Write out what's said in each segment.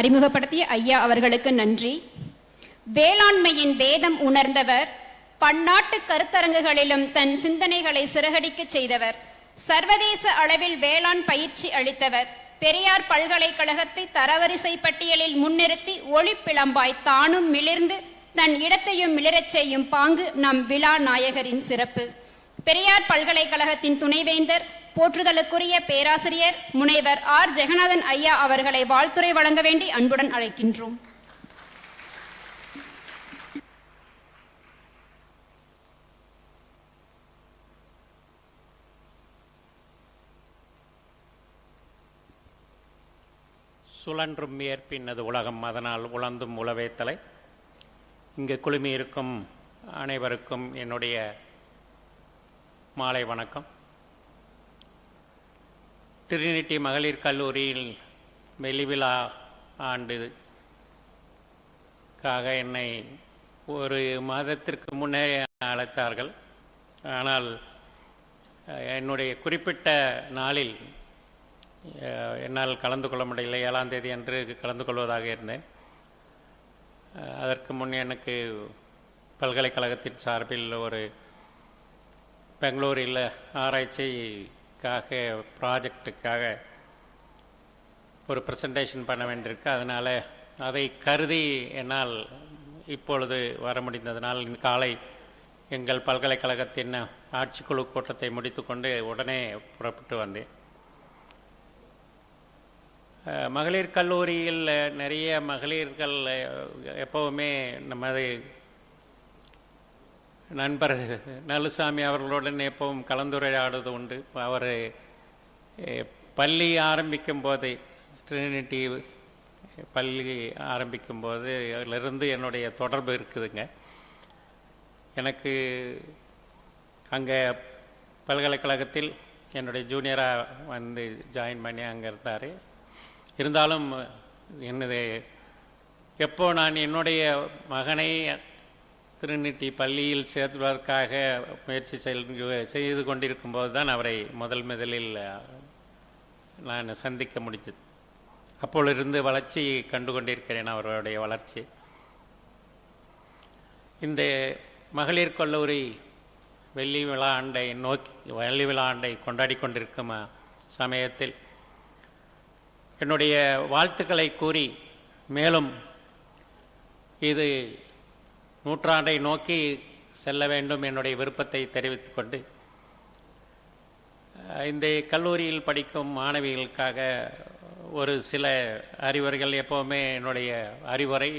அறிமுகப்படுத்திய ஐயா அவர்களுக்கு நன்றி. வேளாண்மையின் வேதம் உணர்ந்தவர் பன்னாட்டு கருத்தரங்குகளிலும் தன் சிந்தனைகளை சிறகடிக்கச் செய்தவர் சர்வதேச அளவில் வேளாண் பயிற்சி அளித்தவர் பெரியார் பல்கலைக்கழகத்தை தரவரிசை பட்டியலில் முன்னிறுத்தி ஒளிப்பிளம்பாய் தானும் மிளிர்ந்து தன் இடத்தையும் மிளிரச் செய்யும் பாங்கு நம் விழா நாயகரின் சிறப்பு. பெரியார் பல்கலைக்கழகத்தின் துணைவேந்தர் போற்றுதலுக்குரிய பேராசிரியர் முனைவர் ஆர். ஜெகநாதன் ஐயா அவர்களை வாழ்த்துரை வழங்க வேண்டி அன்புடன் அழைக்கின்றோம். சுழன்றும் ஏற்பின்னது உலகம் அதனால் உழந்தும் உளவேத்தலை. இங்கு குழுமியிருக்கும் அனைவருக்கும் என்னுடைய மாலை வணக்கம். ட்ரினிட்டி மகளிர் கல்லூரியில் வெளிவிழா ஆண்டுக்காக என்னை ஒரு மாதத்திற்கு முன்னே அழைத்தார்கள். ஆனால் என்னுடைய குறிப்பிட்ட நாளில் என்னால் கலந்து கொள்ள முடியல. ஏழாம் தேதி அன்று கலந்து கொள்வதாக இருந்தேன். அதற்கு முன் எனக்கு பல்கலைக்கழகத்தின் சார்பில் ஒரு பெங்களூரில் ஆராய்ச்சி ஆராய்ச்சிக்காக ப்ராஜெக்டுக்காக ஒரு ப்ரெசன்டேஷன் பண்ண வேண்டியிருக்கு. அதனால் அதை கருதி என்னால் இப்பொழுது வர முடிந்ததனால் காலை எங்கள் பல்கலைக்கழகத்தின் ஆட்சிக்குழு கூட்டத்தை முடித்துக்கொண்டு உடனே புறப்பட்டு வந்தேன். மகளிர் கல்லூரியில் நிறைய மகளிர்கள் எப்போவுமே நமது நண்பர் நலுசாமி அவர்களுடன் எப்பவும் கலந்துரையாடுவது உண்டு. அவர் பள்ளி ஆரம்பிக்கும் போதே ட்ரினிட்டி பள்ளி ஆரம்பிக்கும் போது அதிலிருந்து என்னுடைய தொடர்பு இருக்குதுங்க. எனக்கு அங்கே பல்கலைக்கழகத்தில் என்னுடைய ஜூனியராக வந்து ஜாயின் பண்ணி அங்கே இருந்தார். இருந்தாலும் என்னது எப்போ நான் என்னுடைய மகனை திருநிட்டி பள்ளியில் சேர்த்துவதற்காக முயற்சி செல்- செய்து கொண்டிருக்கும்போது தான் அவரை முதல் முதலில் நான் சந்திக்க முடிஞ்சது. அப்பொழுதிருந்து வளர்ச்சி கண்டு கொண்டிருக்கிறேன் அவருடைய வளர்ச்சி. இந்த மகளிர் கல்லூரி வெள்ளி விழா ஆண்டை நோக்கி வெள்ளி விழா ஆண்டை கொண்டாடி கொண்டிருக்கும் சமயத்தில் என்னுடைய வாழ்த்துக்களை கூறி மேலும் இது நூற்றாண்டை நோக்கி செல்ல வேண்டும் என்னுடைய விருப்பத்தை தெரிவித்துக்கொண்டு இந்த கல்லூரியில் படிக்கும் மாணவிகளுக்காக ஒரு சில அறிவுரைகள் எப்போவுமே என்னுடைய அறிவுரை.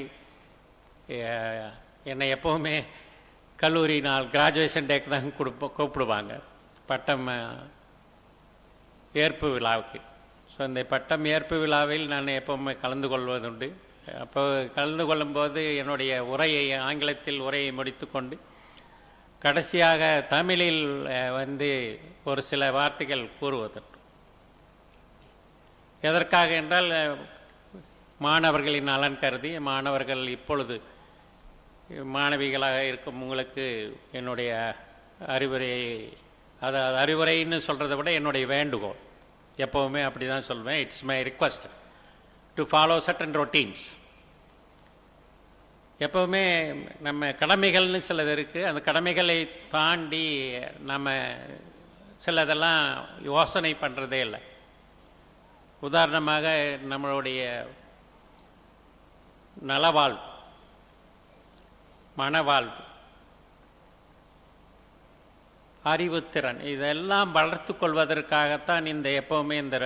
என்னை எப்போவுமே கல்லூரி நாள் கிராஜுவேஷன் டேக்கு தான் கொடுப்ப கூப்பிடுவாங்க. பட்டம் ஏற்பு விழாவுக்கு. ஸோ இந்த பட்டம் ஏற்பு விழாவில் நான் எப்போவுமே கலந்து கொள்வதுண்டு. அப்போ கலந்து கொள்ளும்போது என்னுடைய உரையை ஆங்கிலத்தில் உரையை முடித்துக்கொண்டு கடைசியாக தமிழில் வந்து ஒரு சில வார்த்தைகள் கூறுவதற்கு. எதற்காக என்றால் மாணவர்களின் நலன் கருதி மாணவர்கள் இப்பொழுது மாணவிகளாக இருக்கும் உங்களுக்கு என்னுடைய அறிவுரையை அதாவது அறிவுரைன்னு சொல்கிறத விட என்னுடைய வேண்டுகோள். எப்போவுமே அப்படி தான் சொல்வேன். It's my request to follow certain routines எப்போவுமே நம்ம கடமைகள்னு சிலது இருக்குது அந்த கடமைகளை தாண்டி நம்ம சிலதெல்லாம் யோசனை பண்ணுறதே இல்லை. உதாரணமாக நம்மளுடைய நலவாழ்வு மனவாழ்வு அறிவுத்திறன் இதெல்லாம் வளர்த்து கொள்வதற்காகத்தான் இந்த எப்போவுமே இந்த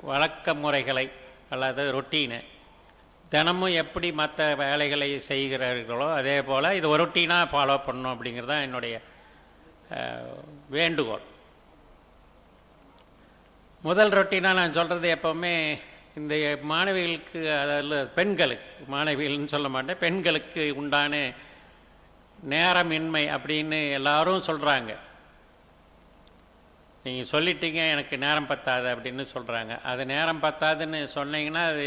வழக்க முறைகளை அல்லது ரொட்டீனு தினமும் எப்படி மற்ற வேலைகளை செய்கிறார்களோ அதே போல் இது ஒரு ரொட்டீனாக ஃபாலோ பண்ணணும் அப்படிங்கிறது தான் என்னுடைய வேண்டுகோள். முதல் ரொட்டீனாக நான் சொல்கிறது எப்போவுமே இந்த மாணவிகளுக்கு அதில் பெண்களுக்கு மாணவிகள்னு சொல்ல மாட்டேன் பெண்களுக்கு உண்டான நேரமின்மை அப்படின்னு எல்லாரும் சொல்கிறாங்க நீங்கள் சொல்லிட்டீங்க எனக்கு நேரம் பத்தாது அப்படின்னு சொல்கிறாங்க அது நேரம் பத்தாதுன்னு சொன்னீங்கன்னா அது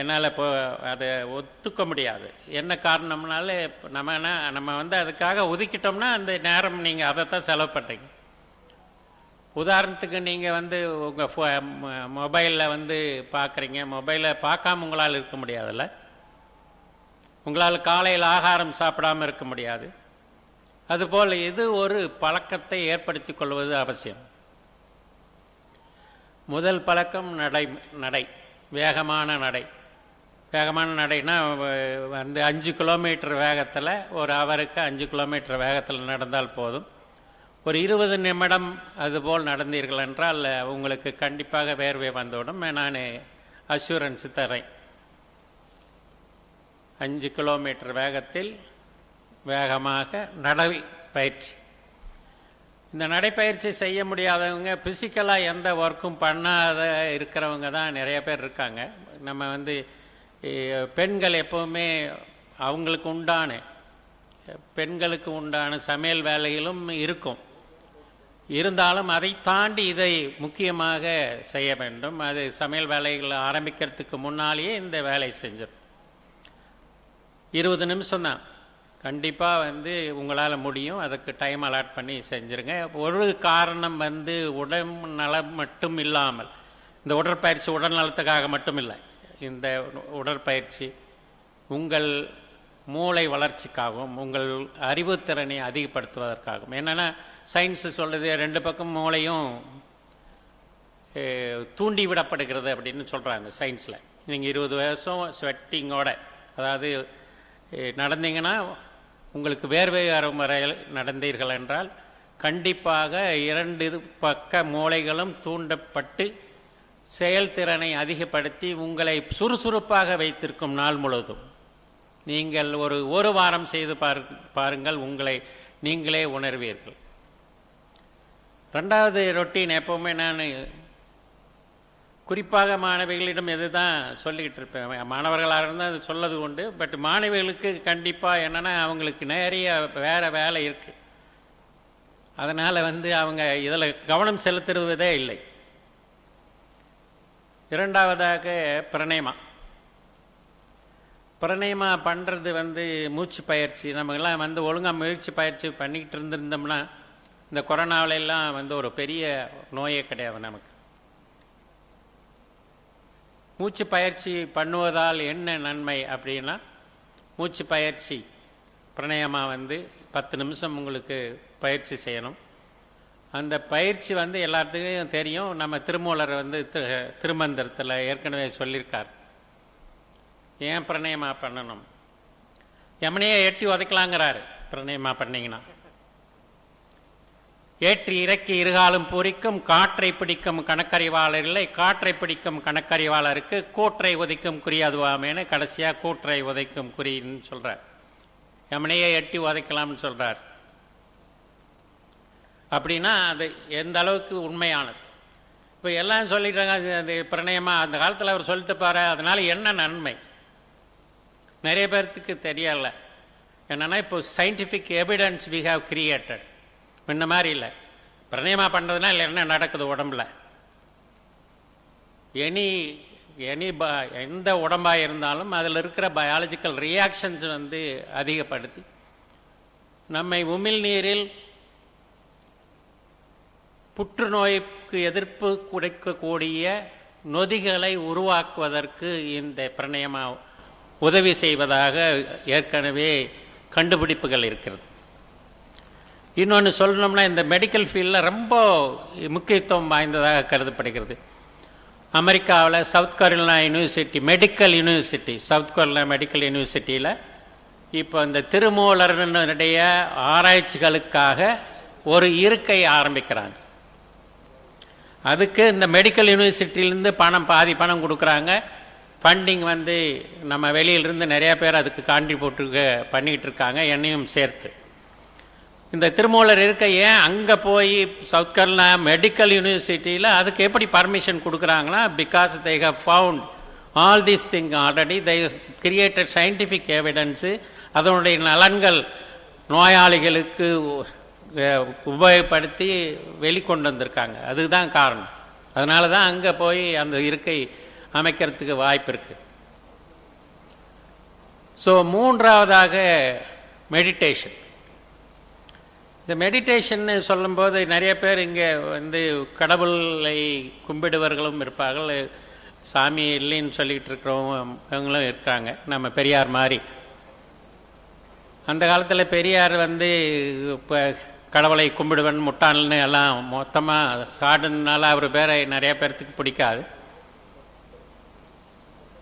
என்னால் இப்போ அதை ஒத்துக்க முடியாது. என்ன காரணம்னால நம்ம நம்ம வந்து அதுக்காக ஒதுக்கிட்டோம்னா அந்த நேரம் நீங்கள் அதை தான் செலவு பண்ணுறீங்க உதாரணத்துக்கு நீங்கள் வந்து உங்கள் ஃபோ மொபைலில் வந்து பார்க்குறீங்க மொபைலை பார்க்காம உங்களால் இருக்க முடியாதுல்ல? உங்களால் காலையில் ஆகாரம் சாப்பிடாம இருக்க முடியாது. அதுபோல் இது ஒரு பழக்கத்தை ஏற்படுத்தி கொள்வது அவசியம். முதல் பழக்கம் நடை நடை வேகமான நடை. வேகமான நடைனா வந்து அஞ்சு கிலோமீட்டர் வேகத்தில் ஒரு அவருக்கு அஞ்சு கிலோமீட்டர் வேகத்தில் நடந்தால் போதும். ஒரு இருபது நிமிடம் அதுபோல் நடந்தீர்கள் என்றால் உங்களுக்கு கண்டிப்பாக வேர்வை வந்துவிடும். நான் அஷூரன்ஸ் தரேன் அஞ்சு கிலோமீட்டர் வேகத்தில் வேகமாக நடை பயிற்சி இந்த நடைப்பயிற்சி செய்ய முடியாதவங்க ஃபிசிக்கலாக எந்த ஒர்க்கும் பண்ணாத இருக்கிறவங்க தான் நிறைய பேர் இருக்காங்க. நம்ம வந்து பெண்கள் எப்போவுமே அவங்களுக்கு உண்டான பெண்களுக்கு உண்டான சமையல் வேலைகளும் இருக்கும். இருந்தாலும் அதை தாண்டி இதை முக்கியமாக செய்ய வேண்டும். அது சமையல் வேலைகள் ஆரம்பிக்கிறதுக்கு முன்னாலேயே இந்த வேலை செஞ்சிடும் இருபது நிமிஷம் தான் கண்டிப்பாக வந்து உங்களால் முடியும். அதுக்கு டைம் அலாட் பண்ணி செஞ்சுருங்க. ஒரு காரணம் வந்து உடல் நலம் மட்டும் இல்லாமல் இந்த உடற்பயிற்சி உடல் நலத்துக்காக மட்டும் இல்லை இந்த உடற்பயிற்சி உங்கள் மூளை வளர்ச்சிக்காகவும் உங்கள் அறிவுத்திறனை அதிகப்படுத்துவதற்காகவும். என்னென்னா சயின்ஸு சொல்கிறது ரெண்டு பக்கம் மூளையும் தூண்டிவிடப்படுகிறது தூண்டி விடப்படுகிறது அப்படின்னு சொல்கிறாங்க சயின்ஸில் நீங்கள் இருபது வருஷம் ஸ்வெட்டிங்கோட அதாவது நடந்தீங்கன்னா உங்களுக்கு வேர்வை வரும் வரையில் நடந்தீர்கள் என்றால் கண்டிப்பாக இரண்டு பக்க மூளைகளும் தூண்டப்பட்டு செயல்திறனை அதிகப்படுத்தி உங்களை சுறுசுறுப்பாக வைத்திருக்கும் நாள் முழுவதும். நீங்கள் ஒரு ஒரு வாரம் செய்து பாருங்கள் உங்களை நீங்களே உணர்வீர்கள். ரெண்டாவது ரொட்டீன் எப்போவுமே நான் குறிப்பாக மாணவிகளிடம் எது தான் சொல்லிக்கிட்டு இருப்பேன். மாணவர்களாக இருந்தால் அது சொல்லது உண்டு. பட் மாணவிகளுக்கு கண்டிப்பாக என்னென்னா அவங்களுக்கு நிறைய வேறு வேலை இருக்குது அதனால் வந்து அவங்க இதில் கவனம் செலுத்துவதே இல்லை. இரண்டாவதாக பிரணயமா பிரணயமா பண்ணுறது வந்து மூச்சு பயிற்சி. நமக்கெல்லாம் வந்து ஒழுங்காக முயற்சி பயிற்சி பண்ணிக்கிட்டு இருந்திருந்தோம்னா இந்த கொரோனாவுல எல்லாம் வந்து ஒரு பெரிய நோயே கிடையாது நமக்கு. மூச்சு பயிற்சி பண்ணுவதால் என்ன நன்மை அப்படின்னா மூச்சு பயிற்சி. பிரணயமா வந்து பத்து நிமிஷம் உங்களுக்கு பயிற்சி செய்யணும். அந்த பயிற்சி வந்து எல்லாத்துக்கும் தெரியும். நம்ம திருமூலர் வந்து திரு- திருமந்திரத்தில் ஏற்கனவே சொல்லியிருக்கார். ஏன் பிரணயமா பண்ணணும்? எமனையே எட்டி உதைக்கலாங்கிறாரு. பிரணயமா பண்ணிங்கன்னா. ஏற்றி இறக்கி இருகாலும் பூரிக்கும் காற்றை பிடிக்கும் கணக்கறிவாளர் இல்லை காற்றை பிடிக்கும் கணக்கறிவாளருக்கு கூற்றை உதைக்கும் குறி கடைசியாக கூற்றை உதைக்கும் குறின்னு சொல்கிறார் எமனையே எட்டி உதைக்கலாம்னு சொல்கிறார் அப்படின்னா அது எந்த அளவுக்கு உண்மையானது? இப்போ எல்லாம் சொல்லிட்டாங்க அது பிரணயமாக பிரணயமா அந்த காலத்தில் அவர் சொல்லிட்டு பாரு அதனால் என்ன நன்மை? நிறைய பேர்த்துக்கு தெரியலை. என்னென்னா இப்போ scientific evidence we have created முன்ன மாதிரி இல்லை. பிரணயமா இல்லை என்ன நடக்குது உடம்புல? எனி எனி ப எந்த உடம்பாக இருந்தாலும் அதில் இருக்கிற பயாலஜிக்கல் ரியாக்ஷன்ஸ் வந்து அதிகப்படுத்தி நம்மை உமிழ்நீரில் புற்றுநோய்க்கு எதிர்ப்பு குறைக்கக்கூடிய நொதிகளை உருவாக்குவதற்கு இந்த பிரணயமா உதவி செய்வதாக ஏற்கனவே கண்டுபிடிப்புகள் இருக்கிறது. இன்னொன்று சொல்லணும்னா இந்த மெடிக்கல் ஃபீல்டில் ரொம்ப முக்கியத்துவம் வாய்ந்ததாக கருதப்படுகிறது. அமெரிக்காவில் South Carolina university medical university South Carolina medical யூனிவர்சிட்டியில் இப்போ இந்த திருமூலருடைய ஆராய்ச்சிகளுக்காக ஒரு இருக்கை ஆரம்பிக்கிறாங்க. அதுக்கு இந்த மெடிக்கல் யூனிவர்சிட்டியிலேருந்து பணம் பாதி பணம் கொடுக்குறாங்க. ஃபண்டிங் வந்து நம்ம வெளியிலிருந்து நிறையா பேர் அதுக்கு கான்ட்ரிபியூட்டு பண்ணிக்கிட்டு இருக்காங்க என்னையும் சேர்த்து. இந்த திருமூலர் இருக்க ஏன் அங்கே போய் சவுத் கரோலினா மெடிக்கல் யூனிவர்சிட்டியில் அதுக்கு எப்படி பர்மிஷன் கொடுக்குறாங்கன்னா? Because they have found all these thing already they created scientific evidence அதனுடைய நலன்கள் நோயாளிகளுக்கு உபயோகப்படுத்தி வெளிக்கொண்டு வந்திருக்காங்க. அதுதான் காரணம். அதனால தான் அங்கே போய் அந்த இருக்கை அமைக்கிறதுக்கு வாய்ப்பு இருக்குது ஸோ மூன்றாவதாக மெடிடேஷன் இந்த மெடிடேஷன்னு சொல்லும்போது நிறைய பேர் இங்கே வந்து கடவுளை கும்பிடுவர்களும் இருப்பார்கள். சாமி இல்லைன்னு சொல்லிட்டு இருக்கிறவங்களும் இருக்காங்க. நம்ம பெரியார் மாதிரி. அந்த காலத்தில் பெரியார் வந்து இப்போ கடவுளை கும்பிடுவன் முட்டாள்னு எல்லாம் மொத்தமாக சாடுனால அவர் பேரை நிறைய பேர்த்துக்கு பிடிக்காது.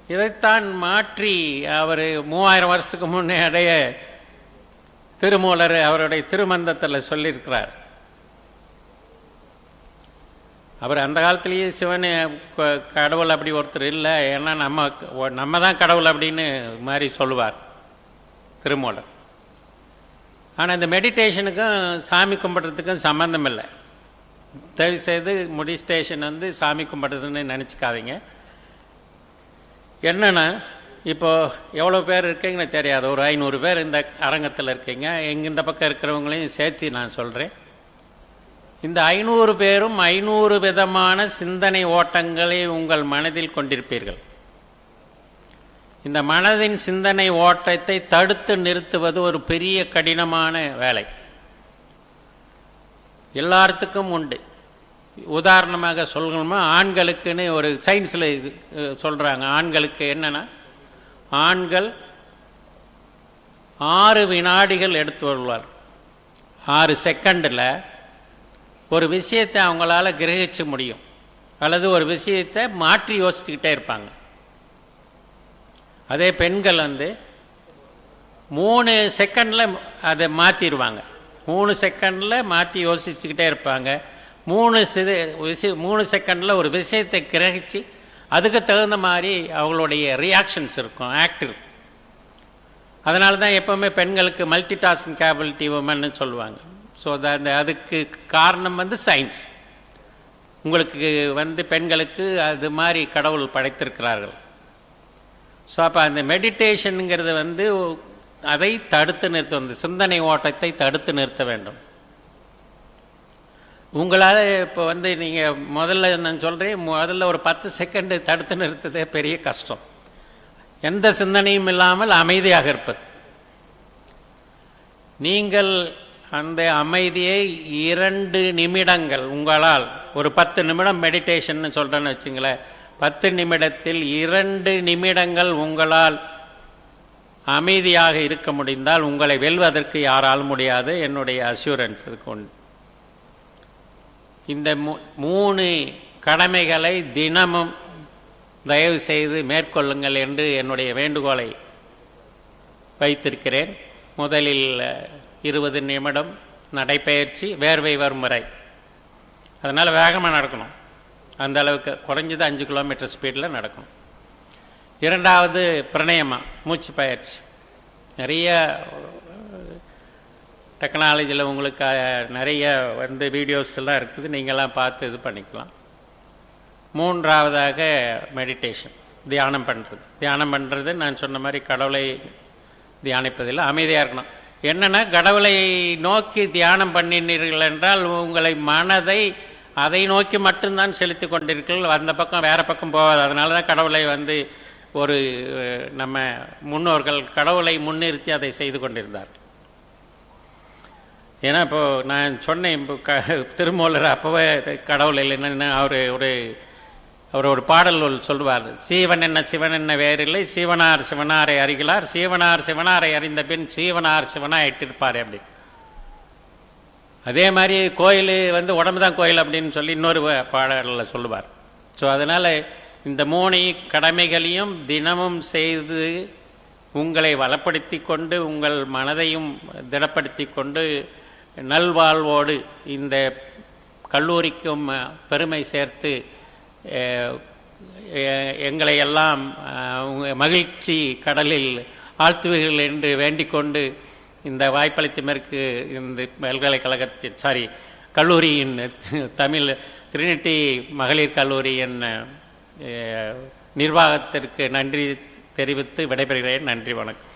இதைத்தான் மாற்றி அவர் மூவாயிரம் வருஷத்துக்கு முன்னேடைய திருமூலர் அவருடைய திருமந்தத்தில் சொல்லியிருக்கிறார். அவர் அந்த காலத்திலேயே சிவன் கடவுள் அப்படி ஒருத்தர் இல்லை ஏன்னா நம்ம நம்ம தான் கடவுள் அப்படின்னு மாதிரி சொல்லுவார் திருமூலர். ஆனால் இந்த மெடிடேஷனுக்கும் சாமி கும்பிட்றதுக்கும் சம்மந்தம் இல்லை. தயவு செய்து மெடிடேஷன் வந்து சாமி கும்பிட்றதுன்னு நினச்சிக்காதீங்க. என்னென்னா இப்போது எவ்வளோ பேர் இருக்கீங்கன்னு தெரியாது. ஒரு ஐநூறு பேர் இந்த அரங்கத்தில் இருக்கீங்க. எங்கள் இந்த பக்கம் இருக்கிறவங்களையும் சேர்த்து நான் சொல்கிறேன் இந்த ஐநூறு பேரும் ஐநூறு விதமான சிந்தனை ஓட்டங்களை உங்கள் மனதில் கொண்டிருப்பீர்கள். இந்த மனதின் சிந்தனை ஓட்டத்தை தடுத்து நிறுத்துவது ஒரு பெரிய கடினமான வேலை. எல்லாத்துக்கும் உண்டு. உதாரணமாக சொல்லணுமா ஆண்களுக்குன்னு ஒரு சயின்ஸில் சொல்கிறாங்க ஆண்களுக்கு என்னன்னா ஆண்கள் ஆறு வினாடிகள் எடுத்து வருவார். ஆறு செகண்டில் ஒரு விஷயத்தை அவங்களால கிரகிச்சு முடியும். அல்லது ஒரு விஷயத்தை மாற்றி யோசிச்சுக்கிட்டே இருப்பாங்க. அதே பெண்கள் வந்து மூணு செகண்டில் அதை மாற்றிடுவாங்க மூணு செகண்டில் மாற்றி யோசிச்சுக்கிட்டே இருப்பாங்க. மூணு சிது விஷய மூணு செகண்டில் ஒரு விஷயத்தை கிரகிச்சு அதுக்கு தகுந்த மாதிரி அவங்களுடைய ரியாக்ஷன்ஸ் இருக்கும் ஆக்டிவ் அதனால தான் எப்போவுமே பெண்களுக்கு மல்டி டாஸ்கிங் கேபிலிட்டி உமன்னு சொல்லுவாங்க. ஸோ அந்த அதுக்கு காரணம் வந்து சயின்ஸ் உங்களுக்கு வந்து பெண்களுக்கு அது மாதிரி கடவுள் படைத்திருக்கிறார்கள். ஸோ அப்போ அந்த மெடிடேஷனுங்கிறது வந்து அதை தடுத்து நிறுத்த அந்த சிந்தனை ஓட்டத்தை தடுத்து நிறுத்த வேண்டும். உங்களால் இப்போ வந்து நீங்கள் முதல்ல நான் சொல்கிறேன் முதல்ல ஒரு பத்து செகண்டு தடுத்து நிறுத்ததே பெரிய கஷ்டம். எந்த சிந்தனையும் இல்லாமல் அமைதியாக இருப்பது. நீங்கள் அந்த அமைதியை இரண்டு நிமிடங்கள் உங்களால் ஒரு பத்து நிமிடம் மெடிடேஷன் சொல்கிறேன்னு வச்சுங்களேன். பத்து நிமிடத்தில் இரண்டு நிமிடங்கள் உங்களால் அமைதியாக இருக்க முடிந்தால் உங்களை வெல்வதற்கு யாராலும் முடியாது. என்னுடைய அஷூரன்ஸ் இதுக்கு உண்டு. இந்த மூணு கடமைகளை தினமும் தயவு செய்து மேற்கொள்ளுங்கள் என்று என்னுடைய வேண்டுகோளை வைத்திருக்கிறேன். முதலில் இருபது நிமிடம் நடைப்பயிற்சி வேர்வை வரும் முறை அதனால் வேகமாக நடக்கணும். அந்த அளவுக்கு குறைஞ்சது அஞ்சு கிலோமீட்டர் ஸ்பீடில் நடக்கணும். இரண்டாவது பிரணயமா மூச்சு பயிற்சி. நிறைய டெக்னாலஜியில் உங்களுக்கு நிறைய வந்து வீடியோஸ் எல்லாம் இருக்குது. நீங்களாம் பார்த்து இது பண்ணிக்கலாம். மூன்றாவதாக மெடிடேஷன் தியானம் பண்ணுறது தியானம் பண்ணுறது நான் சொன்ன மாதிரி கடவுளை தியானிப்பதில் அமைதியாக இருக்கணும். என்னென்னா கடவுளை நோக்கி தியானம் பண்ணினீர்கள் என்றால் உங்களை மனதை அதை நோக்கி மட்டும்தான் செலுத்தி கொண்டிருக்கீர்கள் அந்த பக்கம் வேறு பக்கம் போகாது. அதனால தான் கடவுளை வந்து ஒரு நம்ம முன்னோர்கள் கடவுளை முன்னிறுத்தி அதை செய்து கொண்டிருந்தார்கள். ஏன்னா இப்போது நான் சொன்னேன் இப்போ க திருமூலர் அப்போவே கடவுள் இல்லைன்னு அவர் ஒரு அவர் ஒரு பாடல் சொல்லுவார். சீவன் என்ன சிவன் என்ன வேறில்லை சீவனார் சிவனாரை அறிகிறார் சீவனார் சிவனாரை அறிந்த பின் சீவனார் சிவனாக இட்டிருப்பார் அப்படி. அதே மாதிரி கோயில் வந்து உடம்பு தான் கோயில் அப்படின்னு சொல்லி இன்னொரு பாடலில் சொல்லுவார். ஸோ அதனால் இந்த மூணு கடமைகளையும் தினமும் செய்து உங்களை வளப்படுத்தி கொண்டு உங்கள் மனதையும் திடப்படுத்தி கொண்டு நல்வாழ்வோடு இந்த கல்லூரிக்கும் பெருமை சேர்த்து எங்களை எல்லாம் மகிழ்ச்சி கடலில் ஆழ்த்துவீர்கள் என்று வேண்டிக்கொண்டு இந்த இந்த வாய்ப்பளித்தமைக்கு இந்த பல்கலைக்கழகத்தின் சாரி கல்லூரியின் தமிழ் திரினிட்டி மகளிர் கல்லூரியின் நிர்வாகத்திற்கு நன்றி தெரிவித்து விடைபெறுகிறேன். நன்றி வணக்கம்.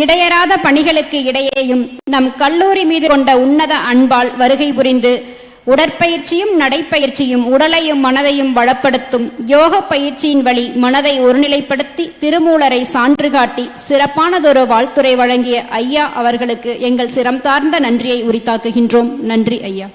இடையராத பணிகளுக்கு இடையேயும் நம் கல்லூரி மீது கொண்ட உன்னத அன்பால் வருகை புரிந்து உடற்பயிற்சியும் நடைப்பயிற்சியும் உடலையும் மனதையும் வளப்படுத்தும் யோக பயிற்சியின் வழி மனதை ஒருநிலைப்படுத்தி திருமூலரை சான்று காட்டி சிறப்பானதொரு வாழ்த்துரை வழங்கிய ஐயா அவர்களுக்கு எங்கள் சிரம் சார்ந்த நன்றியை உரித்தாக்குகின்றோம். நன்றி ஐயா.